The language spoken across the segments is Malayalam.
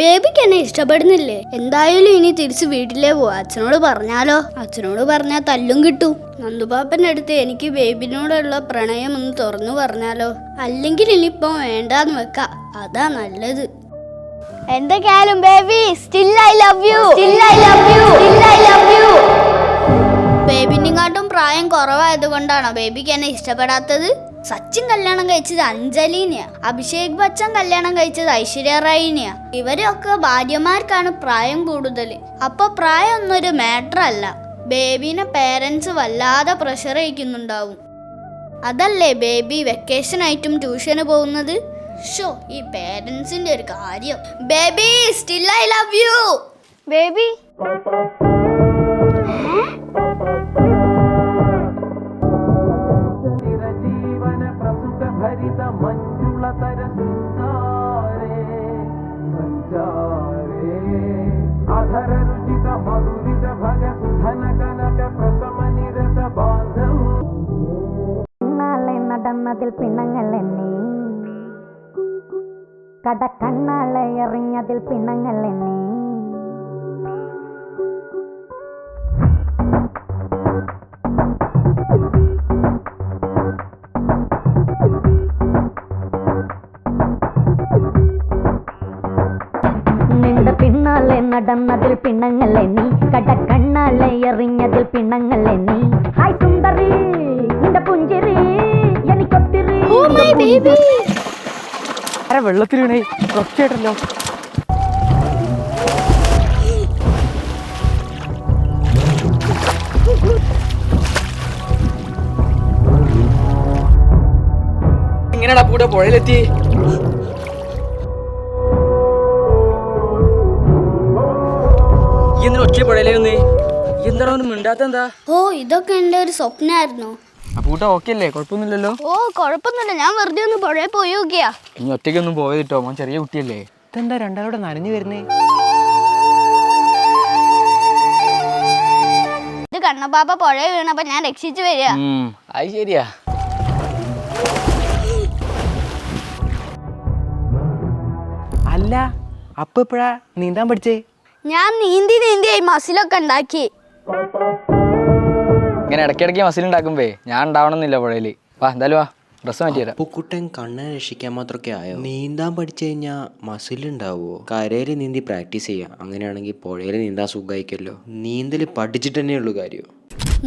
ബേബിക്ക് എന്നെ ഇഷ്ടപ്പെടുന്നില്ലേ? എന്തായാലും ഇനി തിരിച്ച് വീട്ടിലേ പോവാ അച്ഛനോട് പറഞ്ഞാലോ? അച്ഛനോട് പറഞ്ഞാൽ തല്ലും കിട്ടും. നന്ദുപാപ്പന്റെ അടുത്ത് എനിക്ക് ബേബിനോടുള്ള പ്രണയം ഒന്ന് തുറന്നു പറഞ്ഞാലോ? അല്ലെങ്കിൽ ഇനിയിപ്പോ വേണ്ടാന്ന് വെക്കാം. അതാ നല്ലത്. എന്തൊക്കെയായാലും baby still I love you still I love you still I love you ബേബിനെക്കാട്ടും പ്രായം കുറവായത് കൊണ്ടാണോ ബേബിക്ക് എന്നെ ഇഷ്ടപ്പെടാത്തത്? സച്ചിൻ കല്യാണം കഴിച്ചത് അഞ്ജലിനെയാ. അഭിഷേക് ബച്ചൻ കല്യാണം കഴിച്ചത് ഐശ്വര്യ റായിനെയാ. ഇവരൊക്കെ ഭാര്യമാർക്കാണ് പ്രായം കൂടുതൽ അപ്പൊ പ്രായം ഒന്നൊരു മാറ്റർ അല്ല. ബേബിനെ പേരൻസ് വല്ലാതെ പ്രഷർ അയക്കുന്നുണ്ടാവും. അതല്ലേ ബേബി വെക്കേഷൻ ആയിട്ടും ട്യൂഷന് പോകുന്നത്? ഷോ ഈ പേരൻസിന്റെ ഒരു കാര്യം. Baby still I love you baby? കണ്ണാളെ നടന്നതിൽ പിണങ്ങൾ എണ്ണി കടക്കണ്ണാളെ എറിഞ്ഞതിൽ പിണങ്ങൾ എണ്ണി നിന്റെ പിന്നാലെ നടന്നതിൽ പിണങ്ങൾ എണ്ണി കടക്കണ്ണാളെ എറിഞ്ഞതിൽ പിണങ്ങൾ എണ്ണി അരെ വെള്ളത്തിൽ വീണേ. ഒച്ചയായിട്ടല്ലോ എങ്ങനെയാടാ കൂടെ പുഴയിലെത്തി. ഒച്ച പുഴയിലേ ഒന്ന് എന്താണോ ഒന്നും മിണ്ടാത്ത എന്താ ഓ ഇതൊക്കെ എന്റെ ഒരു സ്വപ്നമായിരുന്നു ആ പൂട്ട ഓക്കെ അല്ലേ? കുഴപ്പമൊന്നുമില്ലല്ലോ? ഓ കുഴപ്പമൊന്നുമില്ല. ഞാൻ വെറുതെ ഒന്ന് പുഴയിൽ പോയി നോക്കിയാ. ഇനി ഒറ്റയ്ക്കൊന്നും പോയതിട്ടോ? മോൻ ചെറിയ കുട്ടിയല്ലേ? ഇതെന്താ രണ്ടാളോടെ നനഞ്ഞു വരുന്നേ? ഇത് കണ്ണപ്പാപ്പ പുഴയിൽ വീണപ്പോ ഞാൻ രക്ഷിച്ചു വരിക. അത് ശരിയാ. അല്ല അപ്പൊ നീന്താൻ പഠിച്ചേ? ഞാൻ നീന്തി നീന്തിയായി മസിലൊക്കെ ഉണ്ടാക്കി. ഇങ്ങനെ ഇടയ്ക്കിടയ്ക്ക് മസിൽ ഉണ്ടാക്കുമ്പേ ഞാൻ ഉണ്ടാവണമെന്നില്ല പുഴയിൽ. വാ എന്തായാലും വാ ഡ്രസ്സ് മാറ്റി തരാം. പൂക്കുട്ടൻ കണ്ണനെ രക്ഷിക്കാൻ മാത്രമൊക്കെ ആയോ? നീന്താൻ പഠിച്ചു കഴിഞ്ഞാൽ മസിൽ ഉണ്ടാവുമോ കരയിൽ നീന്തി പ്രാക്ടീസ് ചെയ്യാം. അങ്ങനെയാണെങ്കിൽ പുഴയിൽ നീന്താൻ സുഖമായിക്കല്ലോ നീന്തൽ പഠിച്ചിട്ട് തന്നെയുള്ളൂ കാര്യം?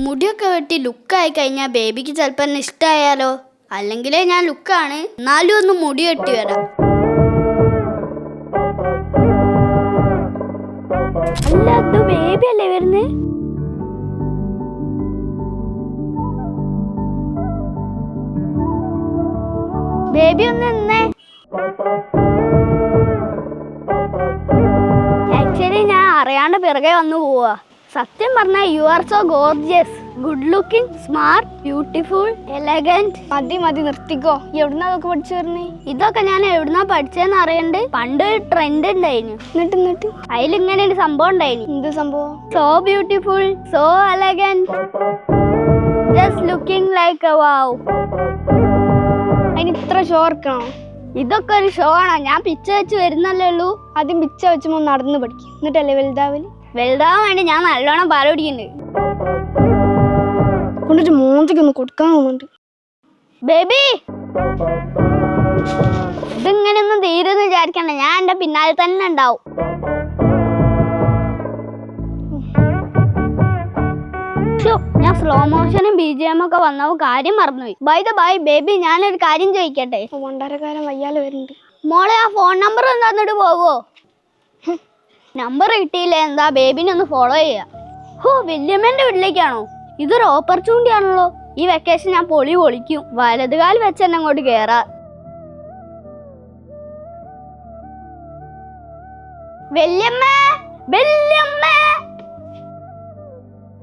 മുടിയൊക്കെ വെട്ടി ലുക്കായി കഴിഞ്ഞാൽ ബേബിക്ക് ചിലപ്പോൾ എന്നെ ഇഷ്ടമായാലോ അല്ലെങ്കിലേ ഞാൻ ലുക്കാണ്. എന്നാലും ഒന്ന് മുടി വെട്ടി വരാം. അല്ല അത് ബേബി അല്ലേ വരുന്നേ? ബേബി ഒന്ന് നിന്നേ. ആക്ച്വലി ഞാൻ അറിയാണ്ട് പിറകെ വന്നു പോവാ. സത്യം പറഞ്ഞാൽ you are so gorgeous good looking smart beautiful elegant മതി മതി നിർത്തിക്കോ. എവിടുന്നാ അതൊക്കെ പഠിച്ചു വരുന്നേ? ഇതൊക്കെ ഞാൻ എവിടുന്നാ പഠിച്ചതെന്ന് അറിയണ്ട്. പണ്ട് ഒരു ട്രെൻഡ് ഉണ്ടായിരുന്നു എന്നിട്ട് എന്നിട്ട്? അതിലിങ്ങനെ ഒരു സംഭവം ഉണ്ടായിരുന്നു എന്ത് സംഭവം? So beautiful so elegant just looking like a wow അതിന് ഇത്ര ഷോ ഇറക്കണോ ഇതൊക്കെ ഒരു ഷോ ആണോ? ഞാൻ പിച്ച വെച്ച് വരുന്നല്ലേ ഉള്ളൂ. ആദ്യം പിച്ച വെച്ച് നടന്ന് പഠിക്കും. എന്നിട്ടല്ലേ വലുതാവൽ? വലുതാവാൻ വേണ്ടി ഞാൻ നല്ലോണം പാല പിടിക്കുന്നുണ്ട് കൊണ്ടിട്ട് ഒന്ന് കൊടുക്കാൻ പോകുന്നുണ്ട് ബേബി! ഇതിങ്ങനെയൊന്നും തീരുമെന്ന് വിചാരിക്കണ്ട. ഞാൻ എന്റെ പിന്നാലെ തന്നെ ഉണ്ടാവും. ശ്ശോ, ഞാൻ സ്ലോ മോഷനും ബി ജി എം ഒക്കെ വന്നപ്പോ കാര്യം മറന്നുപോയി. ബൈ ദ ബൈ ബേബി ഞാനൊരു കാര്യം ചോദിക്കട്ടെ? പണ്ടാരക്കാരൻ വയ്യാലെ വരുന്നുണ്ട്. മോളെ ആ ഫോൺ നമ്പർ ഒന്ന് തന്നിട്ട് പോവോ? നമ്പർ കിട്ടിയില്ല? എന്താ ബേബിനെ ഒന്ന് ഫോളോ ചെയ്യാ ഹോ വില്യമ്മന്റെ വീട്ടിലേക്കാണോ? ഇതൊരു ഓപ്പർച്യൂണിറ്റി ആണല്ലോ. ഈ വെക്കേഷൻ ഞാൻ പൊളി പൊളിക്കും. വലതുകാൽ വെച്ച് തന്നെ അങ്ങോട്ട് കേറാ. വല്യമ്മ വല്യ